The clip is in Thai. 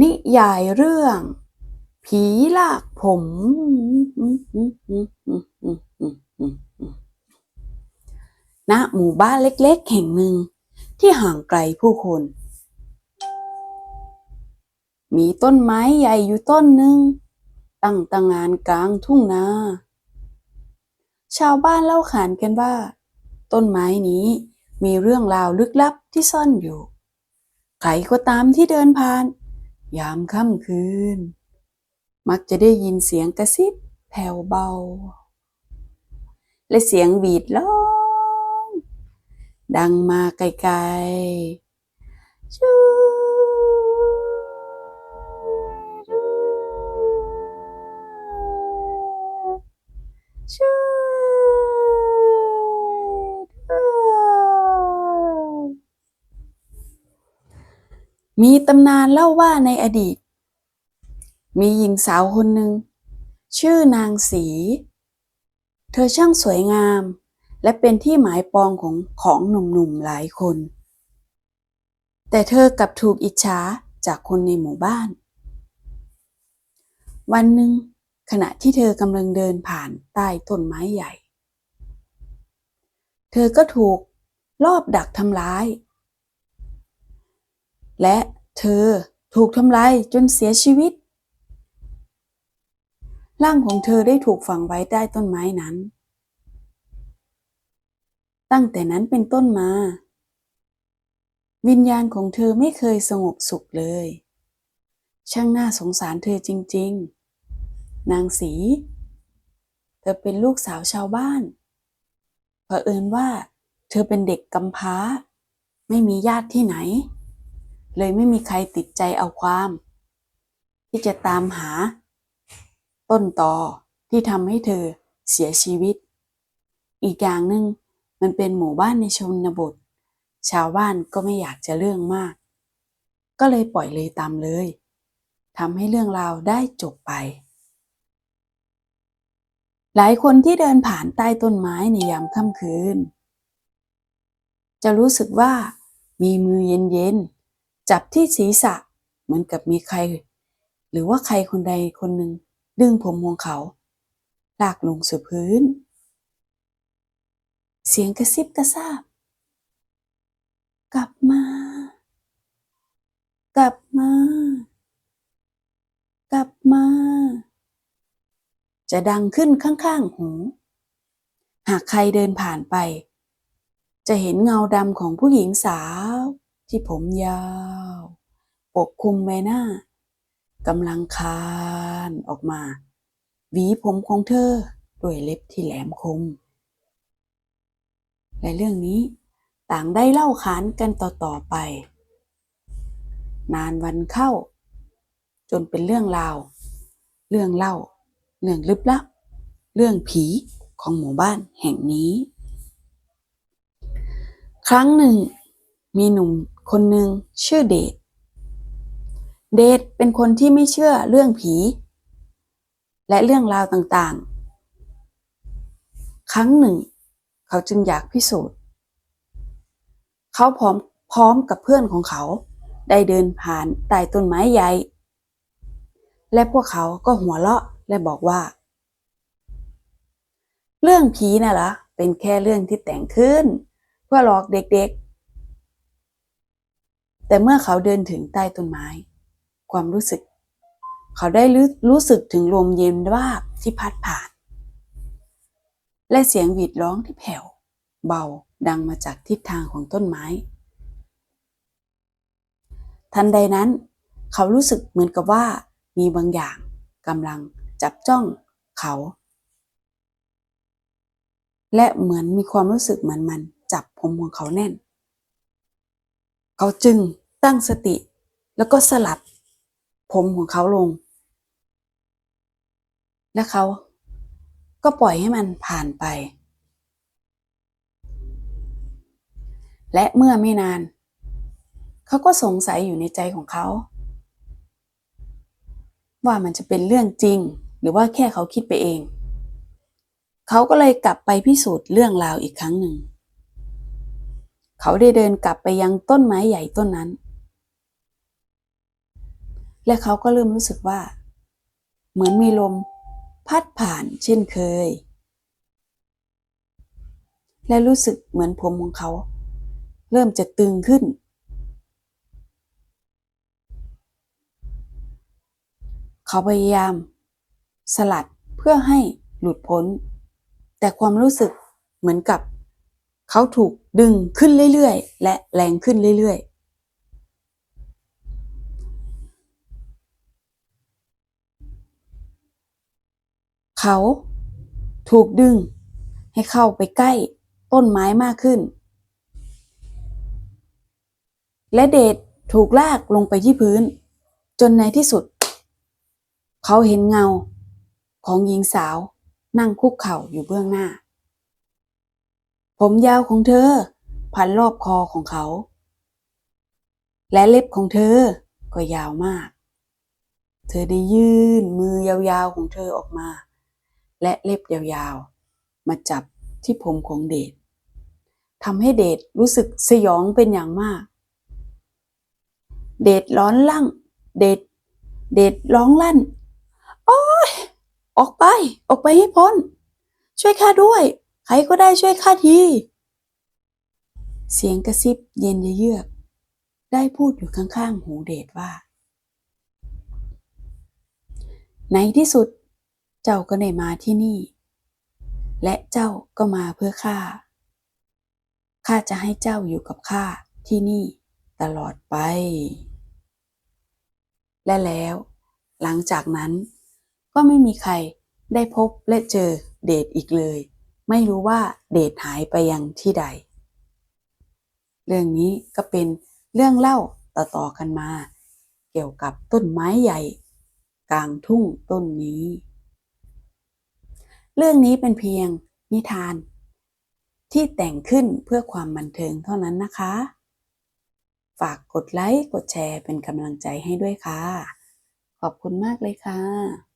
นิยายเรื่อง ผีลากผม ณ หมู่บ้านเล็กๆ แห่งหนึ่งที่ห่างไกลผู้คน มีต้นไม้ใหญ่อยู่ต้นหนึ่ง ตั้งตางานกลางทุ่งนา ชาวบ้านเล่าขานกันว่า ต้นไม้นี้มีเรื่องราวลึกลับที่ซ่อนอยู่ ใครก็ตามที่เดินผ่าน ยามค่ำคืน มักจะได้ยินเสียงกระซิบแผ่วเบา และเสียงหวีดร้อง ดังมาไกลๆ มีตำนานเล่าว่าในอดีต มีหญิงสาวคนหนึ่ง ชื่อนางสี เธอช่างสวยงาม และเป็นที่หมายปองของของหนุ่มๆหลายคน แต่เธอกลับถูกอิจฉาจากคนในหมู่บ้าน วันหนึ่ง ขณะที่เธอกำลังเดินผ่านใต้ต้นไม้ใหญ่ เธอก็ถูกลอบดักทำร้าย และเธอถูกทำร้ายจนเสียชีวิต ร่างของเธอได้ถูกฝังไว้ใต้ต้นไม้นั้น ตั้งแต่นั้นเป็นต้นมา วิญญาณของเธอไม่เคยสงบสุขเลย ช่างน่าสงสารเธอจริง ๆ นางสี เธอเป็นลูกสาวชาวบ้านเผอิญว่า เธอเป็นเด็กกำพร้า ไม่มีญาติที่ไหน เลยไม่มีใครติดใจเอาความ ที่จะตามหา ต้นตอที่ทำให้เธอเสียชีวิต อีกอย่างหนึ่งมันเป็นหมู่บ้านในชนบท ชาวบ้านก็ไม่อยากจะเรื่องมาก ก็เลยปล่อยเลยตามเลยทำให้เรื่องราวได้จบไป หลายคนที่เดินผ่านใต้ต้นไม้ในยามค่ำคืน จะรู้สึกว่ามีมือเย็นๆ จับที่ศีรษะเหมือนกับมีใคร หรือว่าใครคนใดคนหนึ่งดึงผมของเขาลากลงสู่พื้น เสียงกระซิบกระซาบ กลับมา กลับมา กลับมา จะดังขึ้นข้างๆหู หากใครเดินผ่านไป จะเห็นเงาดำของผู้หญิงสาว ที่ผมยาว ปกคลุมใบหน้ากำลังคานออกมา หวีผมของเธอด้วยเล็บที่แหลมคม และเรื่องนี้ต่างได้เล่าขานกันต่อๆไป นานวันเข้า จนเป็นเรื่องราว เรื่องเล่า เรื่องลึกลับ เรื่องผีของหมู่บ้านแห่งนี้ ครั้งหนึ่งมีหนุ่ม คนหนึ่งชื่อเดชเดชเป็นคนที่ไม่เชื่อเรื่องผี และเรื่องราวต่างๆ ครั้งหนึ่ง เขาจึงอยากพิสูจน์ เขาพร้อมพร้อมกับเพื่อนของเขาได้เดินผ่านใต้ต้นไม้ใหญ่ และพวกเขาก็หัวเราะและบอกว่า เรื่องผีน่ะเหรอเป็นแค่เรื่องที่แต่งขึ้น เพื่อหลอกเด็กๆ แต่เมื่อเขาเดินถึงใต้ต้นไม้ ความรู้สึก เขาได้รู้สึกถึงลมเย็นวาที่พัดผ่าน และเสียงหวีดร้องที่แผ่ว เบาดังมาจากทิศทางของต้นไม้ ทันใดนั้น เขารู้สึกเหมือนกับว่ามีบางอย่างกำลังจับจ้องเขา และเหมือนมีความรู้สึกเหมือนมันจับผมของเขาแน่น เขาจึง ตั้งสติ แล้วก็สลัดผมของเขาลง และเขาก็ปล่อยให้มันผ่านไป และเมื่อไม่นาน เขาก็สงสัยอยู่ในใจของเขา ว่ามันจะเป็นเรื่องจริงหรือว่าแค่เขาคิดไปเอง เขาก็เลยกลับไปพิสูจน์เรื่องราวอีกครั้งหนึ่ง เขาได้เดินกลับไปยังต้นไม้ใหญ่ต้นนั้น และเขาก็เริ่มรู้สึกว่า เหมือนมีลมพัดผ่านเช่นเคย และรู้สึกเหมือนผมของเขา เริ่มจะตึงขึ้น เขาพยายาม สลัดเพื่อให้หลุดพ้น แต่ความรู้สึกเหมือนกับ เขาถูกดึงขึ้นเรื่อยๆ และแรงขึ้นเรื่อยๆ เขาถูกดึง ให้เข้าไปใกล้ต้นไม้มากขึ้น และเดชถูกลากลงไปที่พื้น จนในที่สุด เขาเห็นเงาของหญิงสาวนั่งคุกเข่าอยู่เบื้องหน้า ผมยาวของเธอ พันรอบคอของเขา และเล็บของเธอก็ยาวมาก เธอได้ยื่นมือยาวๆของเธอออกมา และเล็บยาวๆ มาจับที่ผมของเดชทำให้เดชรู้สึกสยองเป็นอย่างมาก เดชร้อนลั่ง เดชเดชร้องลั่น โอ้ย ออกไป ออกไปให้พ้น ช่วยข้าด้วย ใครก็ได้ช่วยข้าที เสียงกระซิบเย็นเยือก ได้พูดอยู่ข้างๆ หูเดชว่า ในที่สุด เจ้าก็ได้มาที่นี่ และเจ้าก็มาเพื่อข้า ข้าจะให้เจ้าอยู่กับข้าที่นี่ตลอดไป และแล้ว หลังจากนั้นก็ไม่มีใครได้พบและเจอเดทอีกเลย ไม่รู้ว่าเดทหายไปยังที่ใด เรื่องนี้ก็เป็นเรื่องเล่าต่อๆกันมา เกี่ยวกับต้นไม้ใหญ่ กลางทุ่งต้นนี้ เรื่องนี้เป็นเพียงนิทาน ที่แต่งขึ้นเพื่อความบันเทิงเท่านั้นนะคะ ฝากกดไลค์ กดแชร์เป็นกำลังใจให้ด้วยค่ะ ขอบคุณมากเลยค่ะ